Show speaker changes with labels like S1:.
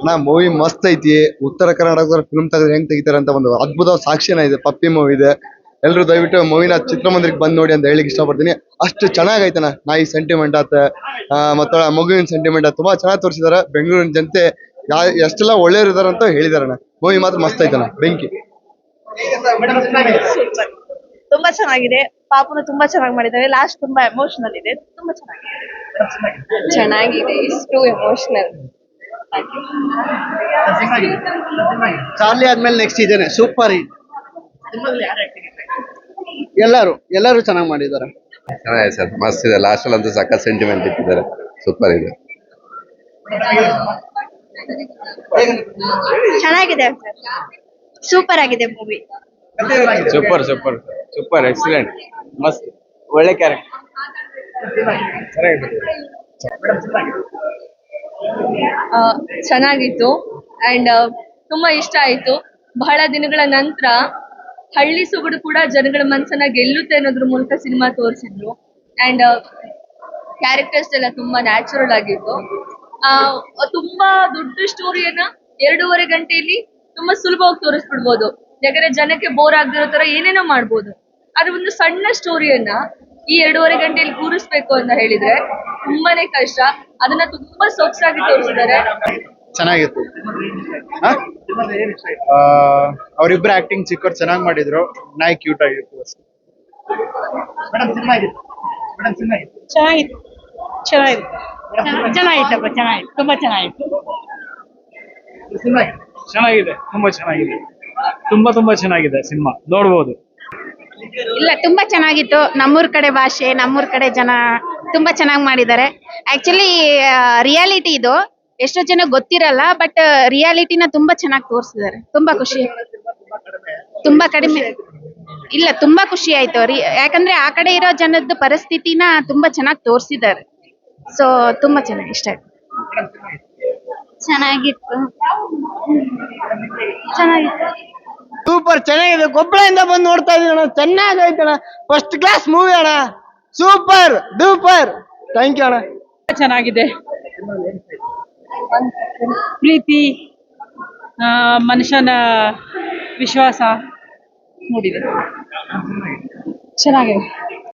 S1: ಅಣ್ಣ ಮೂವಿ ಮಸ್ತ್ ಐತಿ. ಉತ್ತರ ಕರ್ನಾಟಕದ ಫಿಲ್ಮ್ ತೆಗೆದ್ರೆ ಹೆಂಗ್ ತೆಗಿತಾರೆ ಅಂತ ಒಂದು ಅದ್ಭುತ ಸಾಕ್ಷಿನ ಇದೆ ಪಪ್ಪಿ ಮೂವಿ ಇದೆ. ಎಲ್ರು ದಯವಿಟ್ಟು ಮೂವಿನ ಚಿತ್ರಮಂದಿರಕ್ಕೆ ಬಂದ್ ನೋಡಿ ಅಂತ ಹೇಳಿಕ್ ಇಷ್ಟಪಡ್ತೀನಿ. ಅಷ್ಟು ಚೆನ್ನಾಗೈತಣ್ಣ ನಾಯಿ ಸೆಂಟಿಮೆಂಟ್ ಆತ ಮತ್ತ ಮಗುವಿನ ಸೆಂಟಿಮೆಂಟ್ ತುಂಬಾ ಚೆನ್ನಾಗಿ ತೋರಿಸಿದಾರೆ. ಬೆಂಗಳೂರಿನ ಜನತೆ ಯಾ ಎಷ್ಟೆಲ್ಲ ಒಳ್ಳೆಯವ್ರು ಇದಾರೆ ಅಂತ ಹೇಳಿದಾರಣ್ಣ ಮೂವಿ ಮಾತ್ರ ಮಸ್ತ್ ಐತನ ಬೆಂಕಿ.
S2: ತುಂಬಾ ಚೆನ್ನಾಗಿದೆ. ಪಾಪನು ತುಂಬಾ ಚೆನ್ನಾಗಿ ಮಾಡಿದ್ದಾರೆ ಲಾಸ್ಟ್ ತುಂಬಾ ಎಮೋಷನಲ್ ಇದೆ. ತುಂಬಾ ಚೆನ್ನಾಗಿದೆ. ಚೆನ್ನಾಗಿದೆ. ಇಷ್ಟು ಎಮೋಷನಲ್
S3: ಚಾರ್ಲಿ ಆದ್ಮೇಲೆ ನೆಕ್ಸ್ಟ್ ಇದೇನೆ ಸೂಪರ್ ಹಿಟ್. ಎಲ್ಲರೂ ಎಲ್ಲರೂ ಚೆನ್ನಾಗಿ ಮಾಡಿದ್ದಾರೆ.
S4: ಚೆನ್ನಾಗಿದೆ ಸರ್ ಮಸ್ತ್ ಇದೆ. ಲಾಸ್ಟ್ ಅಲ್ಲಿ ಅಂತೂ ಸಖತ್ ಸೆಂಟಿಮೆಂಟ್ ಇಟ್ಟಿದ್ದಾರೆ. ಸೂಪರ್ ಇದೆ.
S2: ಚೆನ್ನಾಗಿದೆ ಸೂಪರ್ ಆಗಿದೆ movie
S5: super super super excellent ಮಸ್ತ್ ಒಳ್ಳೆ ಕ್ಯಾರೆಕ್ಟರ್
S6: ಚೆನ್ನಾಗಿತ್ತು. ಅಂಡ್ ತುಂಬಾ ಇಷ್ಟ ಆಯ್ತು. ಬಹಳ ದಿನಗಳ ನಂತರ ಹಳ್ಳಿ ಸೊಗಡು ಕೂಡ ಜನಗಳ ಮನಸ್ಸನ್ನ ಗೆಲ್ಲುತ್ತೆ ಅನ್ನೋದ್ರ ಮೂಲಕ ಸಿನಿಮಾ ತೋರಿಸಿದ್ರು. ಅಂಡ್ ಕ್ಯಾರೆಕ್ಟರ್ಸ್ ಎಲ್ಲ ತುಂಬಾ ನ್ಯಾಚುರಲ್ ಆಗಿತ್ತು. ಆ, ತುಂಬಾ ದೊಡ್ಡ ಸ್ಟೋರಿಯನ್ನ ಎರಡೂವರೆ ಗಂಟೆಯಲ್ಲಿ ತುಂಬಾ ಸುಲಭವಾಗಿ ತೋರಿಸ್ಬಿಡ್ಬೋದು. ಯಾಕಂದ್ರೆ ಜನಕ್ಕೆ ಬೋರ್ ಆಗದಿರೋ ತರ ಏನೇನೋ ಮಾಡ್ಬೋದು. ಆದ್ರೆ ಒಂದು ಸಣ್ಣ ಸ್ಟೋರಿಯನ್ನ ಈ ಎರಡೂವರೆ ಗಂಟೆಯಲ್ಲಿ ಕೂರಿಸ್ಬೇಕು ಅಂತ ಹೇಳಿದ್ರೆ ತುಂಬಾನೇ ಕಷ್ಟ. ಅದನ್ನ ತುಂಬಾ ಸೊಗಸಾಗಿ ತೋರಿಸಿದ್ದಾರೆ.
S3: ಚೆನ್ನಾಗಿತ್ತು. ಅವರಿಬ್ರು ಆಕ್ಟಿಂಗ್ ಚಿಕ್ಕವ್ರು ಚೆನ್ನಾಗಿ ಮಾಡಿದ್ರು. ನಾಯಿ ಕ್ಯೂಟ್ ಆಗಿತ್ತು
S2: ಚೆನ್ನಾಗಿತ್ತು. ಚೆನ್ನಾಗಿತ್ತು. ಚೆನ್ನಾಗಿತ್ತಪ್ಪ ಚೆನ್ನಾಗಿತ್ತು. ತುಂಬಾ ಚೆನ್ನಾಗಿತ್ತು.
S5: ಚೆನ್ನಾಗಿದೆ. ತುಂಬಾ ಚೆನ್ನಾಗಿದೆ. ತುಂಬಾ ತುಂಬಾ ಚೆನ್ನಾಗಿದೆ ಸಿನಿಮಾ. ನೋಡ್ಬೋದು.
S7: ಇಲ್ಲ, ತುಂಬಾ ಚೆನ್ನಾಗಿತ್ತು. ನಮ್ಮೂರ್ ಕಡೆ ಭಾಷೆ, ನಮ್ಮೂರ್ ಕಡೆ ಜನ ತುಂಬಾ ಚೆನ್ನಾಗಿ ಮಾಡಿದ್ದಾರೆ. ಆಕ್ಚುಲಿ ರಿಯಾಲಿಟಿ ಇದು. ಎಷ್ಟೋ ಜನ ಗೊತ್ತಿರಲ್ಲ ಬಟ್ ರಿಯಾಲಿಟಿನ ತುಂಬಾ ಚೆನ್ನಾಗಿ ತೋರಿಸಿದ್ದಾರೆ. ತುಂಬಾ ಖುಷಿ. ತುಂಬಾ ಕಡಿಮೆ. ಇಲ್ಲ, ತುಂಬಾ ಖುಷಿ ಆಯ್ತು. ಯಾಕಂದ್ರೆ ಆ ಕಡೆ ಇರೋ ಜನದ ಪರಿಸ್ಥಿತಿನ ತುಂಬಾ ಚೆನ್ನಾಗಿ ತೋರಿಸಿದ್ದಾರೆ. ಸೊ ತುಂಬಾ ಚೆನ್ನಾಗಿ, ಇಷ್ಟ ಆಯ್ತು. ಚೆನ್ನಾಗಿತ್ತು. ಚೆನ್ನಾಗಿತ್ತು.
S3: ಸೂಪರ್ ಚೆನ್ನಾಗಿದೆ. ಕೊಪ್ಪಳದಿಂದ ಬಂದು ನೋಡ್ತಾ ಇದೀನಿ ಅಣ್ಣ. ಚೆನ್ನಾಗೈತೆ ಅಣ್ಣ. ಫಸ್ಟ್ ಕ್ಲಾಸ್ ಮೂವಿ ಅಣ್ಣ. ಸೂಪರ್ ಡೂಪರ್ ಥ್ಯಾಂಕ್ ಯು ಅಣ್ಣ.
S8: ಚೆನ್ನಾಗಿದೆ. ಪ್ರೀತಿ ಮನುಷ್ಯನ ವಿಶ್ವಾಸ ನೋಡಿದೆ ಚೆನ್ನಾಗಿದೆ.